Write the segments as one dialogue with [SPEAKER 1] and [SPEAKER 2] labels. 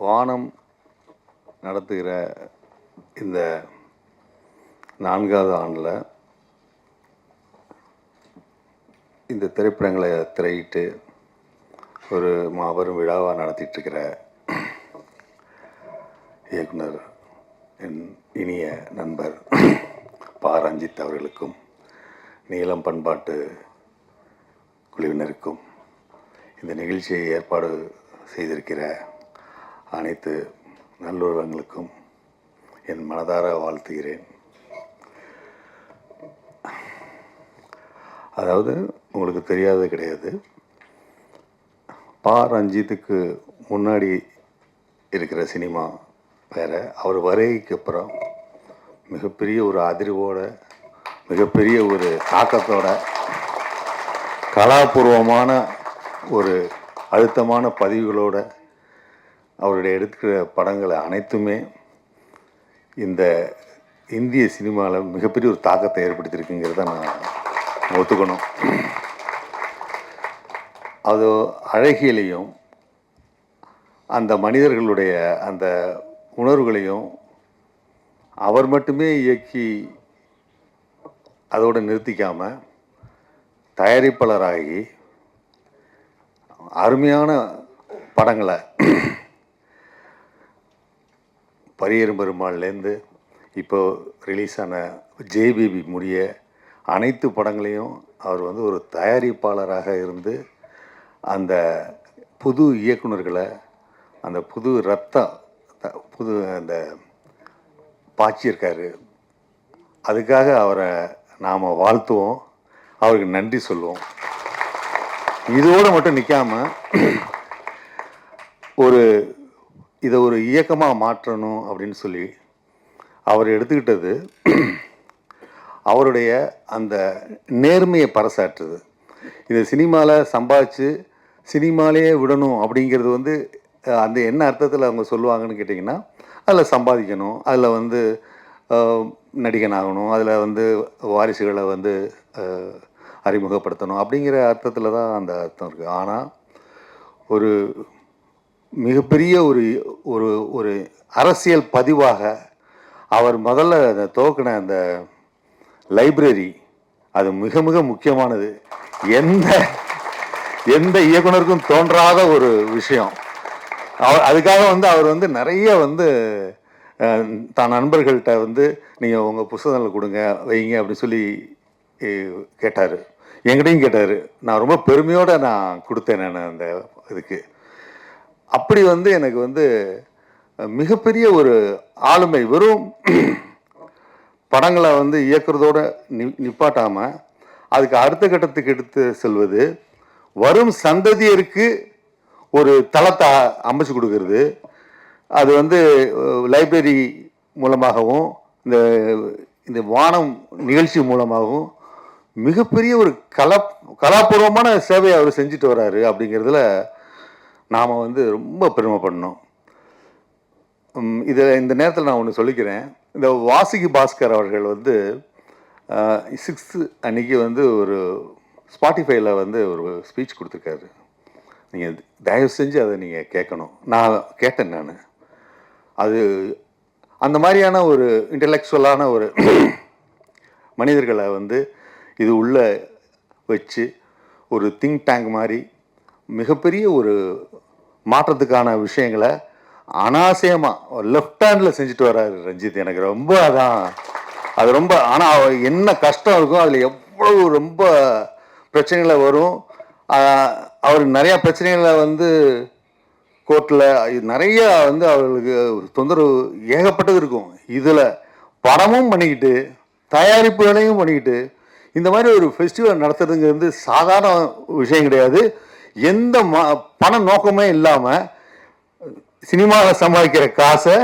[SPEAKER 1] வானம் நடத்துகிற இந்த நான்காவது ஆண்டில் இந்த திரைப்படங்களை திரையிட்டு ஒரு மாபெரும் விழாவாக நடத்திட்டுருக்கிற இயக்குனர் என் இனிய நண்பர் பா. ரஞ்சித் அவர்களுக்கும் நீளம் பண்பாட்டு குழுவினருக்கும் இந்த நிகழ்ச்சியை ஏற்பாடு செய்திருக்கிற அனைத்து நல்லுறவங்களுக்கும் என் மனதார வாழ்த்துகிறேன். அதாவது உங்களுக்கு தெரியாதது கிடையாது. பா ரஞ்சித்துக்கு முன்னாடி இருக்கிற சினிமா வேறு. அவர் வருகைக்கு அப்புறம் மிகப்பெரிய ஒரு அதிர்வோட மிகப்பெரிய ஒரு தாக்கத்தோட கலாபூர்வமான ஒரு அழுத்தமான பதிவுகளோட அவருடைய எடுக்கிற படங்களை அனைத்துமே இந்த இந்திய சினிமாவில் மிகப்பெரிய ஒரு தாக்கத்தை ஏற்படுத்தியிருக்குங்கிறத நான் ஒத்துக்கணும். அது அழகியலையும் அந்த மனிதர்களுடைய அந்த உணர்வுகளையும் அவர் மட்டுமே இயக்கி அதோடு நிறுத்திக்காமல் தயாரிப்பாளராகி அருமையான படங்களை பரியரும் பெருமாள்லேருந்து இப்போது ரிலீஸ் ஆன ஜேபிபி முடிய அனைத்து படங்களையும் அவர் வந்து ஒரு தயாரிப்பாளராக இருந்து அந்த புது இயக்குனர்களை அந்த புது ரத்தம் த- புது அந்த பாய்ச்சியிருக்காரு அதுக்காக அவரை நாம் வாழ்த்துவோம். அவருக்கு நன்றி சொல்லுவோம். இதோடு மட்டும் நிற்காமல் ஒரு இதை ஒரு இயக்கமாக மாற்றணும் அப்படின்னு சொல்லி அவர் எடுத்துக்கிட்டது அவருடைய அந்த நேர்மையை பறைசாற்றுது இதை சினிமாவில் சம்பாதிச்சு சினிமாலேயே விடணும் அப்படிங்கிறது வந்து அந்த என்ன அர்த்தத்தில் அவங்க சொல்லுவாங்கன்னு கேட்டிங்கன்னா அதில் சம்பாதிக்கணும் அதில் வந்து நடிகன் ஆகணும் அதில் வந்து வாரிசுகளை வந்து அறிமுகப்படுத்தணும் அப்படிங்கிற அர்த்தத்தில் தான் அந்த அர்த்தம் இருக்குது ஆனால் ஒரு மிகப்பெரிய ஒரு ஒரு ஒரு அரசியல் பதிவாக அவர் முதல்ல அந்த துவக்கின அந்த லைப்ரரி அது மிக மிக முக்கியமானது. எந்த எந்த இயக்குனருக்கும் தோன்றாத ஒரு விஷயம். அவர் அதுக்காக வந்து அவர் வந்து நிறைய வந்து தான் நண்பர்கள்ட்ட வந்து நீங்கள் உங்கள் புஸ்தகங்களை கொடுங்க வைங்க அப்படின்னு சொல்லி கேட்டார். என்கிட்டையும் கேட்டார். நான் ரொம்ப பெருமையோடு நான் கொடுத்தேன் நான் அந்த இதுக்கு. அப்படி வந்து எனக்கு வந்து மிகப்பெரிய ஒரு ஆளுமை வெறும் படங்களை வந்து இயக்குறதோடு நி நிப்பாட்டாமல் அதுக்கு அடுத்த கட்டத்துக்கு எடுத்து செல்வது வரும் சந்ததியருக்கு ஒரு தளத்தை அமைச்சு கொடுக்கறது அது வந்து லைப்ரரி மூலமாகவும் இந்த இந்த வானம் நிகழ்ச்சி மூலமாகவும் மிகப்பெரிய ஒரு கலா கலாபூர்வமான சேவையை அவர் செஞ்சுட்டு வராரு அப்படிங்கிறதுல நாம் வந்து ரொம்ப பெருமைப்படணும் இதில் இந்த நேரத்தில் நான் ஒன்று சொல்லிக்கிறேன். இந்த வாசுகி பாஸ்கர் அவர்கள் வந்து சிக்ஸ்த்து அன்னைக்கு வந்து ஒரு ஸ்பாட்டிஃபைல வந்து ஒரு ஸ்பீச் கொடுத்துருக்காரு. நீங்கள் தயவு செஞ்சு அதை நீங்கள் கேட்கணும். நான் கேட்டேன் நான். அது அந்த மாதிரியான ஒரு இன்டலெக்சுவலான ஒரு மனிதர்களை வந்து இது உள்ளே வச்சு ஒரு திங்க் டேங்க் மாதிரி மிகப்பெரிய ஒரு மாற்றத்துக்கான விஷயங்களை அனாசயமாக லெஃப்ட் ஹேண்டில் செஞ்சுட்டு வர்றாரு ரஞ்சித். எனக்கு ரொம்ப அதான் அது ரொம்ப ஆனால் என்ன கஷ்டம் இருக்கும் அதில் எவ்வளவு ரொம்ப பிரச்சனைகளை வரும். அவர் நிறையா பிரச்சனைகளை வந்து கோர்ட்டில் நிறைய வந்து அவர்களுக்கு தொந்தரவு ஏகப்பட்டது இருக்கும். இதில் படமும் பண்ணிக்கிட்டு தயாரிப்புகளையும் பண்ணிக்கிட்டு இந்த மாதிரி ஒரு ஃபெஸ்டிவல் நடத்துறதுங்கிறது வந்து சாதாரண விஷயம் கிடையாது. எந்த பண நோக்கமே இல்லாமல் சினிமாவில் சம்பாதிக்கிற காசை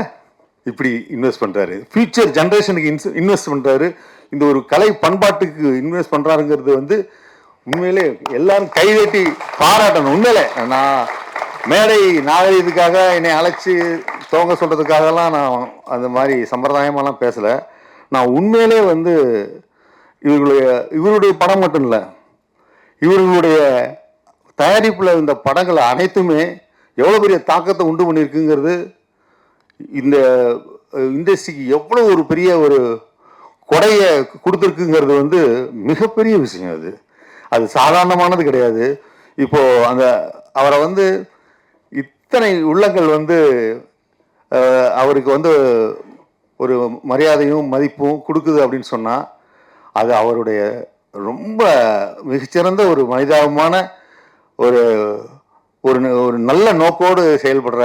[SPEAKER 1] இப்படி இன்வெஸ்ட் பண்ணுறாரு ஃபியூச்சர் ஜென்ரேஷனுக்கு இன்ஸ் இன்வெஸ்ட் பண்ணுறாரு இந்த ஒரு கலை பண்பாட்டுக்கு இன்வெஸ்ட் பண்ணுறாருங்கிறது வந்து உண்மையிலே எல்லாரும் கைதட்டி பாராட்டணும். உண்மையிலே நான் மேடை நாகரீகத்துக்காக என்னை அழைச்சி துவங்க சொல்கிறதுக்காகலாம் நான் அந்த மாதிரி சம்பிரதாயமாலாம் பேசலை. நான் உண்மையிலே வந்து இவர்களுடைய இவருடைய படம் மட்டும் இல்லை இவர்களுடைய தயாரிப்பில் இருந்த படங்கள் அனைத்துமே எவ்வளோ பெரிய தாக்கத்தை உண்டு பண்ணியிருக்குங்கிறது இந்த இண்டஸ்ட்ரிக்கு எவ்வளோ ஒரு பெரிய ஒரு கொடையை கொடுத்துருக்குங்கிறது வந்து மிகப்பெரிய விஷயம் அது. அது சாதாரணமானது கிடையாது. இப்போ அந்த அவரை வந்து இத்தனை உள்ளங்கள் வந்து அவருக்கு வந்து ஒரு மரியாதையும் மதிப்பும் கொடுக்குது அப்படின்னு சொன்னால் அது அவருடைய ரொம்ப மிகச்சிறந்த ஒரு மனிதாபமான ஒரு ஒரு ந- ஒரு நல்ல நோக்கோடு செயல்படுற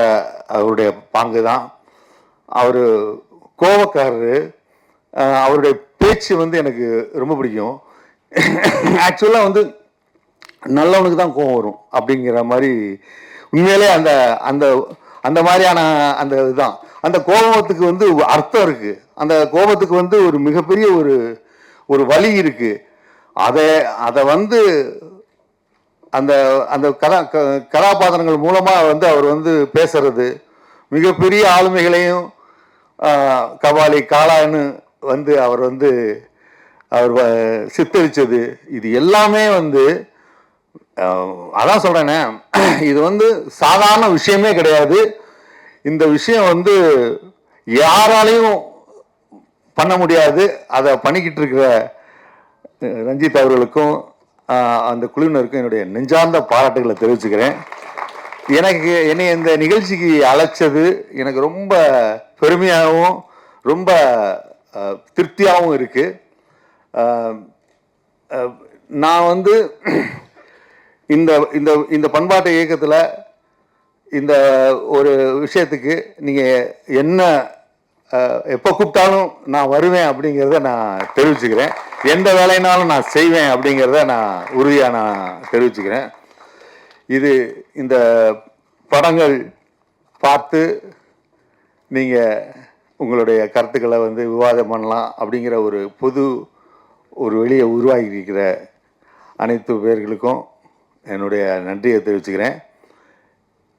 [SPEAKER 1] அவருடைய பாங்கு தான் அவர் கோவக்காரர். அவருடைய பேச்சு வந்து எனக்கு ரொம்ப பிடிக்கும். ஆக்சுவலாக வந்து நல்லவனுக்கு தான் கோவம் வரும் அப்படிங்கிற மாதிரி உண்மையிலே அந்த அந்த அந்த மாதிரியான அந்த இதுதான். அந்த கோபத்துக்கு வந்து அர்த்தம் இருக்குது அந்த கோபத்துக்கு வந்து ஒரு மிகப்பெரிய ஒரு ஒரு வழி இருக்குது அதை அதை வந்து அந்த அந்த கதா க- கதாபாத்திரங்கள் மூலமாக வந்து அவர் வந்து பேசுறது மிகப்பெரிய ஆளுமைகளையும் கபாலி காளான்னு வந்து அவர் வந்து அவர் வ- இது எல்லாமே வந்து அதான் சொல்கிறேனே இது வந்து சாதாரண விஷயமே கிடையாது. இந்த விஷயம் வந்து யாராலையும் பண்ண முடியாது. அதை பண்ணிக்கிட்டு இருக்கிற ரஞ்சித் அவர்களுக்கும் அந்த குழுவினருக்கும் என்னுடைய நெஞ்சார்ந்த பாராட்டுகளை தெரிவிச்சுக்கிறேன். எனக்கு என்னை இந்த நிகழ்ச்சிக்கு அழைச்சது எனக்கு ரொம்ப பெருமையாகவும் ரொம்ப திருப்தியாகவும் இருக்குது நான் வந்து இந்த இந்த இந்த பண்பாட்டு இயக்கத்தில் இந்த ஒரு விஷயத்துக்கு நீங்கள் என்ன எப்போ கூப்பிட்டாலும் நான் வருவேன் அப்படிங்கிறத நான் தெரிவிச்சுக்கிறேன். எந்த வேலைனாலும் நான் செய்வேன் அப்படிங்கிறத நான் உறுதியாக நான் தெரிவிச்சுக்கிறேன். இது இந்த படங்கள் பார்த்து நீங்கள் உங்களுடைய கருத்துக்களை வந்து விவாதம் பண்ணலாம் அப்படிங்கிற ஒரு பொது ஒரு வெளியை உருவாகி இருக்கிற அனைத்து பேர்களுக்கும் என்னுடைய நன்றியை தெரிவிச்சுக்கிறேன்.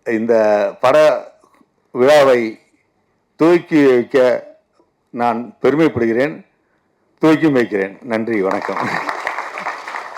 [SPEAKER 1] இந்த பட விழாவை துவக்கி வைக்க நான் பெருமைப்படுகிறேன். துவக்கி வைக்கிறேன். நன்றி வணக்கம்.